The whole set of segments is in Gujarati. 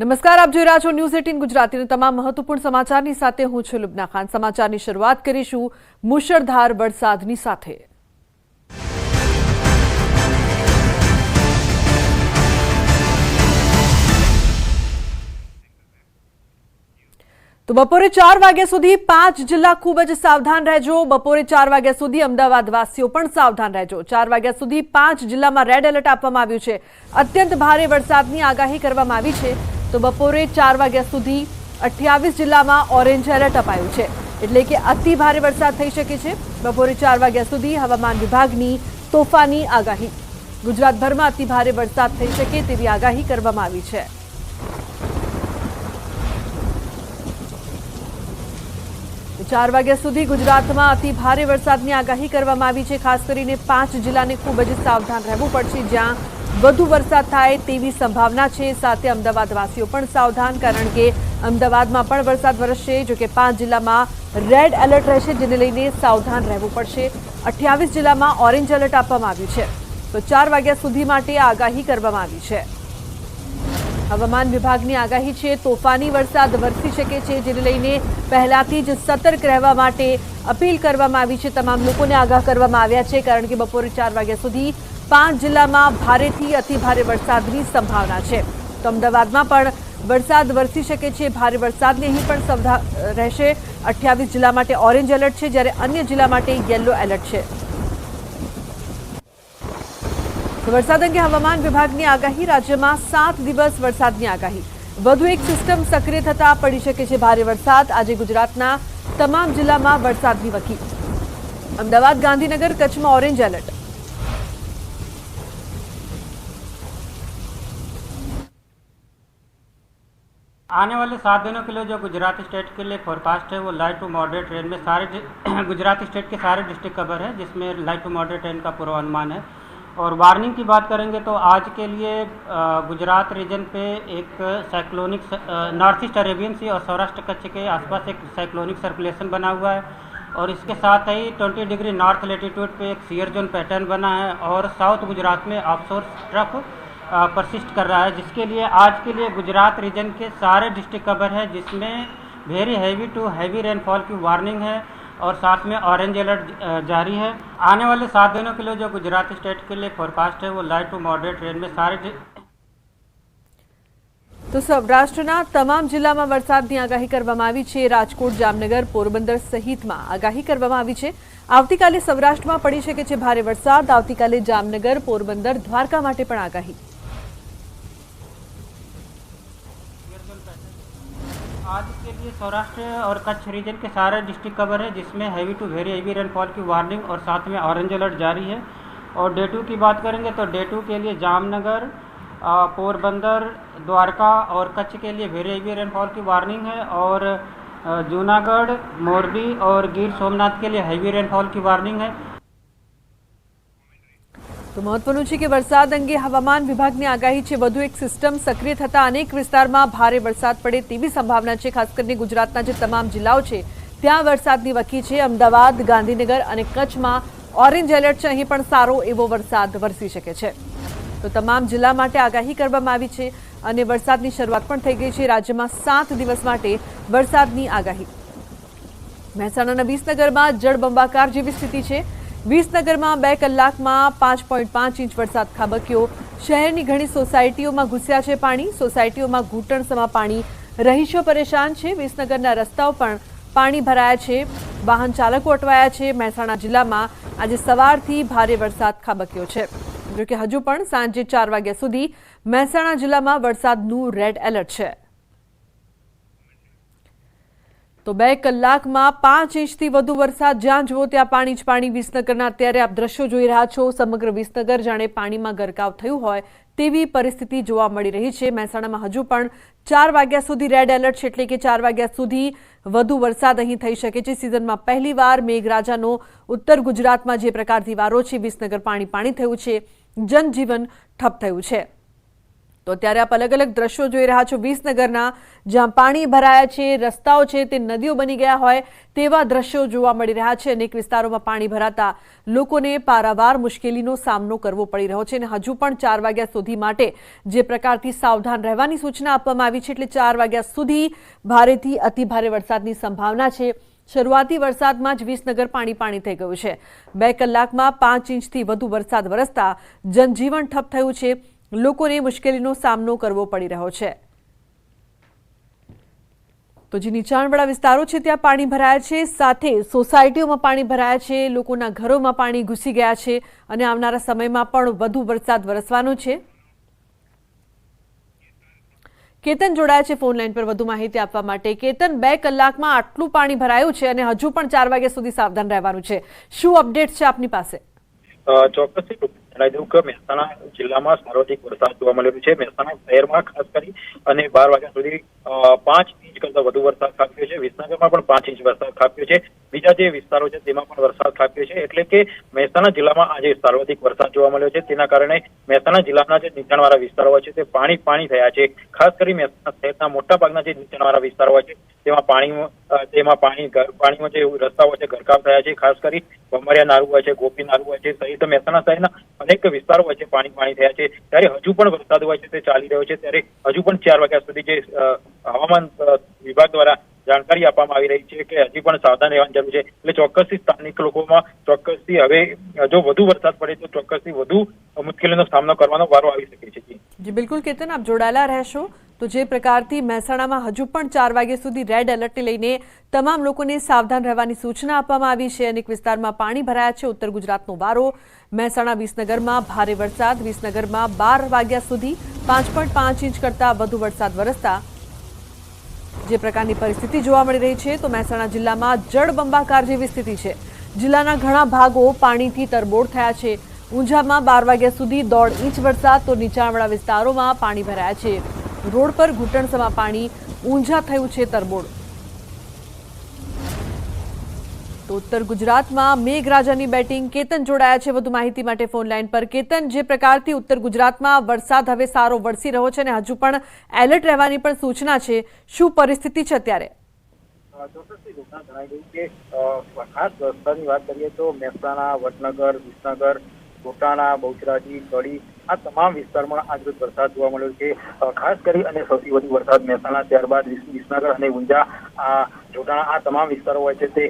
નમસ્કાર, આપ જોઈ રહ્યા છો ન્યૂઝ એટીન ગુજરાતીના તમામ મહત્વપૂર્ણ સમાચારની સાથે હું છું લુબના ખાન. સમાચારની શરૂઆત કરીશું મુશળધાર વરસાદની સાથે. તો બપોરે ચાર વાગ્યા સુધી પાંચ જિલ્લા ખૂબ જ સાવધાન રહેજો. બપોરે ચાર વાગ્યા સુધી અમદાવાદવાસીઓ પણ સાવધાન રહેજો. ચાર વાગ્યા સુધી પાંચ જિલ્લામાં રેડ એલર્ટ આપવામાં આવ્યું છે. અત્યંત ભારે વરસાદની આગાહી કરવામાં આવી છે. તો બપોરે ચાર વાગ્યા સુધી અઠ્યાવીસ જિલ્લામાં ઓરેન્જ એલર્ટ અપાયું છે. એટલે કે અતિ ભારે વરસાદ થઈ શકે છે. બપોરે ચાર વાગ્યા સુધી હવામાન વિભાગની તોફાની આગાહી. ગુજરાતભરમાં અતિ ભારે વરસાદ થઈ શકે તેવી આગાહી કરવામાં આવી છે. ચાર વાગ્યા સુધી ગુજરાતમાં અતિ ભારે વરસાદની આગાહી કરવામાં આવી છે. ખાસ કરીને પાંચ જિલ્લાને ખૂબ જ સાવધાન રહેવું પડશે, જ્યાં વધુ વરસાદ થાય તેવી સંભાવના છે. સાથે અમદાવાદવાસીઓ પણ સાવધાન, કારણ કે અમદાવાદમાં પણ વરસાદ વરસશે, જો કે પાંચ જિલ્લામાં રેડ એલર્ટ રહેશે, જેને લઈને સાવધાન રહેવું પડશે. અઠ્યાવીસ જિલ્લામાં ઓરેન્જ એલર્ટ આપવામાં આવ્યું છે. તો ચાર વાગ્યા સુધી માટે આગાહી કરવામાં આવી છે. હવામાન વિભાગની આગાહી છે, તોફાની વરસાદ વરસી શકે છે, જેને લઈને પહેલાથી જ સતર્ક રહેવા માટે અપીલ કરવામાં આવી છે. તમામ લોકોને આગાહ કરવામાં આવ્યા છે, કારણ કે બપોરે ચાર વાગ્યા સુધી પાંચ જિલ્લામાં ભારેથી અતિ ભારે વરસાદની સંભાવના છે. તો અમદાવાદમાં પણ વરસાદ વરસી શકે છે. ભારે વરસાદની અહીં પણ સંભા રહેશે. અઠ્યાવીસ જિલ્લા માટે ઓરેન્જ એલર્ટ છે, જ્યારે અન્ય જિલ્લા માટે યલો એલર્ટ છે. વરસાદ અંગે હવામાન વિભાગની આગાહી, રાજ્યમાં સાત દિવસ વરસાદની આગાહી. વધુ એક સિસ્ટમ સક્રિય થતા પડી શકે છે ભારે વરસાદ. આજે ગુજરાતના તમામ જિલ્લામાં વરસાદની વકી. અમદાવાદ ગાંધીનગર કચ્છમાં ઓરેન્જ એલર્ટ. आने वाले सात दिनों के लिए जो गुजरात स्टेट के लिए फोरकास्ट है, वो लाइट टू मॉडरेट रेन में सारे गुजरात स्टेट के सारे डिस्ट्रिक्ट कवर है, जिसमें लाइट टू मॉडरेट रेन का पूर्वानुमान है। और वार्निंग की बात करेंगे तो आज के लिए गुजरात रीजन पे एक cyclonic north east Arabian sea और सौराष्ट्र कच्छ के आसपास एक साइक्लोनिक सर्कुलेशन बना हुआ है। और इसके साथ ही 20 डिग्री नॉर्थ लेटीट्यूड पे एक सियर जोन पैटर्न बना है और साउथ गुजरात में ऑफशोर ट्रफ परसिस्ट कर रहा है जिसके लिए आज के लिए गुजरात रीजन के सारे डिस्ट्रिक्ट कवर है जिसमें very heavy to heavy rainfall की वार्निंग है और साथ में ऑरेंज अलर्ट अ, जारी है आने वाले सात दिनों के लिए जो गुजरात स्टेट के लिए फोरकास्ट है वो लाइट टू मॉडरेट रेन में सारे डि- તો સૌરાષ્ટ્રના તમામ જિલ્લામાં વરસાદની આગાહી કરવામાં આવી છે રાજકોટ જામનગર પોરબંદર સહિતમાં આગાહી કરવામાં આવી છે આવતીકાલે સૌરાષ્ટ્રમાં પડી શકે છે ભારે વરસાદ આવતીકાલે જામનગર પોરબંદર દ્વારકા માટે પણ આગાહી आज के लिए सौराष्ट्र और कच्छ रीजन के सारे डिस्ट्रिक्ट कवर है, जिसमें heavy to very heavy rainfall की वार्निंग और साथ में ऑरेंज अलर्ट जारी है। और डे टू की बात करेंगे तो डे टू के लिए जामनगर पोरबंदर, द्वारका और कच्छ के लिए वेरी हैवी रेनफॉल की वार्निंग है। और जूनागढ़, मोरबी और गिर सोमनाथ के लिए हैवी रेनफॉल की वार्निंग है। તો મહત્વનું છે કે વરસાદ અંગે હવામાન વિભાગની આગાહી છે. વધુ એક સિસ્ટમ સક્રિય થતા અનેક વિસ્તારમાં ભારે વરસાદ પડે તેવી સંભાવના છે. ખાસ કરીને ગુજરાતના જે તમામ જિલ્લાઓ છે, ત્યાં વરસાદની વકી છે. અમદાવાદ, ગાંધીનગર અને કચ્છમાં ઓરેન્જ એલર્ટ છે. અહીં પણ સારો એવો વરસાદ વરસી શકે છે. તો તમામ જિલ્લા માટે આગાહી કરવામાં આવી છે અને વરસાદની શરૂઆત પણ થઈ ગઈ છે. રાજ્યમાં સાત દિવસ માટે વરસાદની આગાહી. મહેસાણાના વિસનગરમાં જળબંબાકાર જેવી સ્થિતિ છે. વિસનગરમાં બે કલાકમાં પાંચ પોઈન્ટ પાંચ ઇંચ વરસાદ ખાબક્યો. શહેરની ઘણી સોસાયટીઓમાં ઘૂસ્યા છે પાણી. સોસાયટીઓમાં ઘૂંટણસમાં પાણી. રહીશો પરેશાન છે. વિસનગરના રસ્તાઓ પણ પાણી ભરાયા છે. વાહન ચાલકો અટવાયા છે. મહેસાણા જિલ્લામાં આજે સવારથી ભારે વરસાદ ખાબક્યો છે. જોકે હજુ પણ સાંજે ચાર વાગ્યા સુધી મહેસાણા જિલ્લામાં વરસાદનું રેડ એલર્ટ છે. તો બે કલાકમાં પાંચ ઇંચથી વધુ વરસાદ, જ્યાં જુઓ ત્યાં પાણી જ પાણી વિસનગરના અત્યારે આપ દ્રશ્યો જોઈ રહ્યા છો. સમગ્ર વિસનગર જાણે પાણીમાં ગરકાવ થયું હોય તેવી પરિસ્થિતિ જોવા મળી રહી છે. મહેસાણામાં હજુ પણ ચાર વાગ્યા સુધી રેડ એલર્ટ છે એટલે કે ચાર વાગ્યા સુધી વધુ વરસાદ અહીં થઈ શકે છે. સિઝનમાં પહેલીવાર મેઘરાજાનો ઉત્તર ગુજરાતમાં જે પ્રકારથી વારો છે, વિસનગર પાણી પાણી થયું છે. જનજીવન ઠપ થયું છે. તો અત્યારે આપ અલગ અલગ દ્રશ્યો જોઈ રહ્યા છો વિસનગરના, જ્યાં પાણી ભરાયા છે, રસ્તાઓ છે, તે નદીઓ બની ગયા હોય તેવા દ્રશ્યો જોવા મળી રહ્યા છે અનેક વિસ્તારોમાં પાણી ભરાતા લોકોને પારાવાર મુશ્કેલીનો સામનો કરવો પડી રહ્યો છે અને હજુ પણ ચાર વાગ્યા સુધી માટે જે પ્રકારથી સાવધાન રહેવાની સૂચના આપવામાં આવી છે એટલે ચાર વાગ્યા સુધી ભારેથી અતિભારે વરસાદની સંભાવના છે. શરૂઆતી વરસાદમાં જ વિસનગર પાણી પાણી થઈ ગયું છે. બે કલાકમાં પાંચ ઇંચથી વધુ વરસાદ વરસતા જનજીવન ઠપ થયું છે. લોકોને મુશ્કેલીનો સામનો કરવો પડી રહ્યો છે. તો જે નીચાણવાળા વિસ્તારો છે, ત્યાં પાણી ભરાયા છે. સાથે સોસાયટીઓમાં પાણી ભરાયા છે, લોકોના ઘરોમાં પાણી ઘૂસી ગયા છે અને આવનારા સમયમાં પણ વધુ વરસાદ વરસવાનો છે. કેતન જોડાયા છે ફોન લાઈન પર વધુ માહિતી આપવા માટે. કેતન, બે કલાકમાં આટલું પાણી ભરાયું છે અને હજુ પણ ચાર વાગ્યા સુધી સાવધાન રહેવાનું છે. શું અપડેટ છે આપની પાસે? ચોક્કસથી જણાવી દઉં કે મહેસાણા જિલ્લામાં સર્વાધિક વરસાદ જોવા મળેલો છે. મહેસાણા શહેરમાં ખાસ કરી અને બાર વાગ્યા સુધી પાંચ ઇંચ કરતા વધુ વરસાદ ખાબક્યો છે. વિસનગરમાં પણ પાંચ ઇંચ વરસાદ ખાબક્યો છે. બીજા જે વિસ્તારો છે તેમાં પણ વરસાદ ખાબક્યો છે. એટલે કે મહેસાણા જિલ્લામાં આજે સર્વાધિક વરસાદ જોવા મળ્યો છે. તેના કારણે મહેસાણા જિલ્લાના જે નીચાણવાળા વિસ્તારો છે, તે પાણી પાણી થયા છે. ખાસ કરી મહેસાણા શહેરના મોટાભાગના જે નીચાણવાળા વિસ્તારો છે તેમાં પાણી તેમાં પાણી પાણીમાં જે રસ્તાઓ છે ગરકાવ થયા છે, ખાસ કરી ભમરિયા નારું હોય છે, ગોપી નારું હોય છે, સહિત મહેસાણા શહેરના અનેક વિસ્તારો છે, પાણી પાણી થયા છે. ત્યારે હજુ પણ વરસાદ હોય છે, તે ચાલી રહ્યો છે. ત્યારે હજુ પણ ચાર વાગ્યા સુધી જે હવામાન વિભાગ દ્વારા જાણકારી આપવામાં આવી રહી છે કે હજી પણ સાવધાન રહેવાની જરૂર છે. એટલે ચોક્કસથી સ્થાનિક લોકોમાં ચોક્કસથી હવે જો વધુ વરસાદ પડે તો ચોક્કસથી વધુ મુશ્કેલીનો સામનો કરવાનો વારો આવી શકે છે. જી, બિલકુલ. કેતન, આપ જોડાયેલા રહેશો. તો જે પ્રકારથી મહેસાણામાં હજુ પણ ચાર વાગ્યા સુધી રેડ એલર્ટને લઈને તમામ લોકોને સાવધાન રહેવાની સૂચના આપવામાં આવી છે અનેક વિસ્તારમાં પાણી ભરાયા છે. ઉત્તર ગુજરાતનો વારો મહેસાણા વિસનગરમાં ભારે વરસાદ. વિસનગરમાં બાર વાગ્યા સુધી પાંચ પાંચ ઇંચ કરતાં વધુ વરસાદ વરસતા જે પ્રકારની પરિસ્થિતિ જોવા મળી રહી છે, તો મહેસાણા જિલ્લામાં જળબંબાકાર જેવી સ્થિતિ છે. જિલ્લાના ઘણા ભાગો પાણીથી તરબોળ થયા છે. ઊંઝામાં બાર વાગ્યા સુધી દોઢ ઇંચ વરસાદ. તો નીચાણવાળા વિસ્તારોમાં પાણી ભરાયા છે. રોડ પર ઘૂંટણસમા પાણી ઊંઝા થયું છે તરબોળ. તો ઉત્તર ગુજરાતમાં મેઘરાજાની બેટિંગ કેતન જોડાયા છે. વધુ માહિતી માટે ફોન લાઈન પર કેતન, જે પ્રકારથી ઉત્તર ગુજરાતમાં વરસાદ હવે સારો વરસી રહ્યો છે અને હજુ પણ એલર્ટ રહેવાની પણ સૂચના છે. શું પરિસ્થિતિ છે અત્યારે? ખાસ રસ્તાની વાત કરીએ તો મહેસાણા, વડનગર, વિસનગર, ગોટાણા, બહુચરાજી, કડી આ તમામ વિસ્તારમાં આજરોજ વરસાદ જોવા મળ્યો છે. ખાસ કરી અને સૌથી વધુ વરસાદ મહેસાણા, ત્યારબાદ વિસનગર અને ઊંઝા, આ જોટાણા, આ તમામ વિસ્તારો હોય છે તે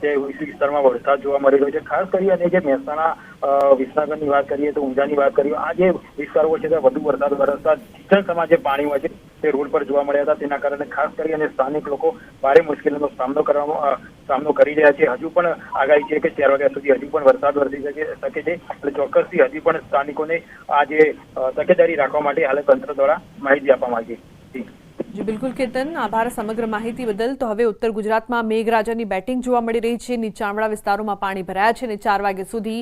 તે વિસ્તારમાં વરસાદ જોવા મળી રહ્યો છે. ખાસ કરી અને જે મહેસાણા વિસનગરની વાત કરીએ તો ઊંઝાની વાત કરીએ, આ જે વિસ્તારો છે ત્યાં વધુ વરસાદ વરસતા કિચનસમાં જે પાણી હોય છે તે રોડ પર જોવા મળ્યા હતા. તેના કારણે ખાસ કરી અને સ્થાનિક લોકો ભારે મુશ્કેલીનો સામનો કરવામાં સામનો કરી રહ્યા છે. હજુ પણ આગાહી છે કે ચાર વાગ્યા સુધી હજુ પણ વરસાદ વરસી શકે શકે છે. એટલે ચોક્કસથી હજી પણ સ્થાનિકોને આ જે તકેદારી રાખવા માટે હાલ તંત્ર દ્વારા માહિતી આપવામાં આવી છે. બિલકુલ કેતન. આભાર સમગ્ર માહિતી બદલ. તો હવે ઉત્તર ગુજરાતમાં મેઘરાજાની બેટિંગ જોવા મળી રહી છે. નીચાણવાળા વિસ્તારોમાં પાણી ભરાયા છે અને ચાર વાગ્યા સુધી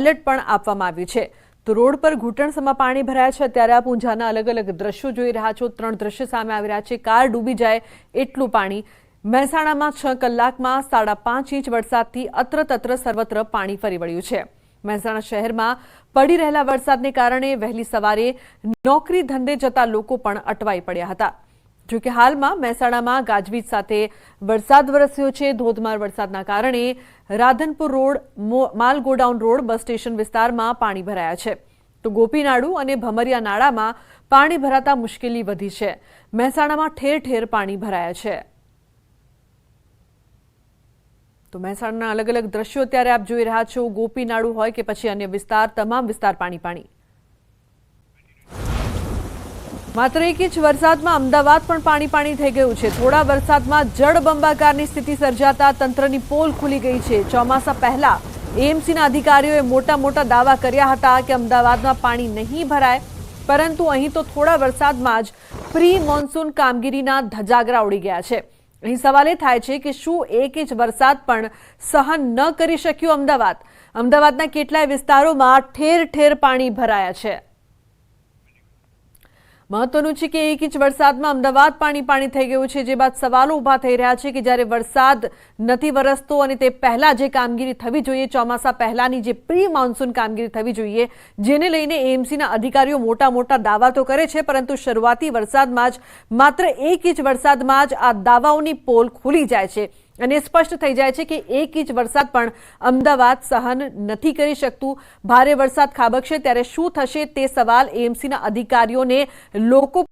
એલર્ટ પણ આપવામાં આવ્યું છે. તો રોડ પર ઘૂંટણસમાં પાણી ભરાયા છે. અત્યારે આપ ઊંઝાના અલગ અલગ દ્રશ્યો જોઈ રહ્યા છો. ત્રણ દ્રશ્ય સામે આવી રહ્યા છે. કાર ડૂબી જાય એટલું પાણી મહેસાણામાં છ કલાકમાં સાડા પાંચ ઇંચ વરસાદથી અત્ર તત્ર સર્વત્ર પાણી ફરી વળ્યું છે. મહેસાણા શહેરમાં પડી રહેલા વરસાદને કારણે વહેલી સવારે નોકરી ધંધે જતા લોકો પણ અટવાઈ પડ્યા હતા. જો કે હાલમાં મહેસાણામાં ગાજવીજ સાથે વરસાદ વરસ્યો છે. ધોધમાર વરસાદના કારણે રાધનપુર રોડ માલ ગોડાઉન રોડ, બસ સ્ટેશન વિસ્તારમાં પાણી ભરાયા છે. તો ગોપીનાડુ અને ભમરિયા નાળામાં પાણી ભરાતા મુશ્કેલી વધી છે. મહેસાણામાં ઠેર ઠેર પાણી ભરાયા છે. તો મહેસાણાના અલગ અલગ દ્રશ્યો અત્યારે આપ જોઈ રહ્યા છો. ગોપીનાડુ હોય કે પછી અન્ય વિસ્તાર, તમામ વિસ્તાર પાણી પાણી. માત્ર એક ઇંચ વરસાદમાં અમદાવાદ પણ પાણી પાણી થઈ ગયું છે. થોડા વરસાદમાં જળબંબાકારની સ્થિતિ સર્જાતા તંત્રની પોલ ખુલી ગઈ છે. ચોમાસા પહેલા એએમસીના અધિકારીઓએ મોટા મોટા દાવા કર્યા હતા કે અમદાવાદમાં પાણી નહીં ભરાય, પરંતુ અહીં તો થોડા વરસાદમાં જ પ્રી મોન્સૂન કામગીરીના ધજાગરા ઉડી ગયા છે. અહીં સવાલ એ થાય છે કે શું એક ઇંચ વરસાદ પણ સહન ન કરી શક્યું અમદાવાદ? અમદાવાદના કેટલાય વિસ્તારોમાં ઠેર ઠેર પાણી ભરાયા છે. મહત્વનું છે કે એક ઇંચ વરસાદમાં અમદાવાદ પાણી પાણી થઈ ગયું છે. જે બાદ સવાલો ઊભા થઈ રહ્યા છે કે જ્યારે વરસાદ નથી વરસતો અને તે પહેલા જે કામગીરી થવી જોઈએ, ચોમાસા પહેલાની જે પ્રી મોન્સૂન કામગીરી થવી જોઈએ, જેને લઈને એએમસીના અધિકારીઓ મોટા મોટા દાવા તો કરે છે, પરંતુ શરૂઆતી વરસાદમાં જ માત્ર એક ઇંચ વરસાદમાં જ આ દાવાઓની પોલ ખુલી જાય છે. અને સ્પષ્ટ થઈ જાય છે કે એક ઇંચ વરસાદ પણ અમદાવાદ સહન નથી કરી શકતું. ભારે વરસાદ ખાબકશે, ત્યારે શું થશે તે સવાલ એએમસીના અધિકારીઓને લોકો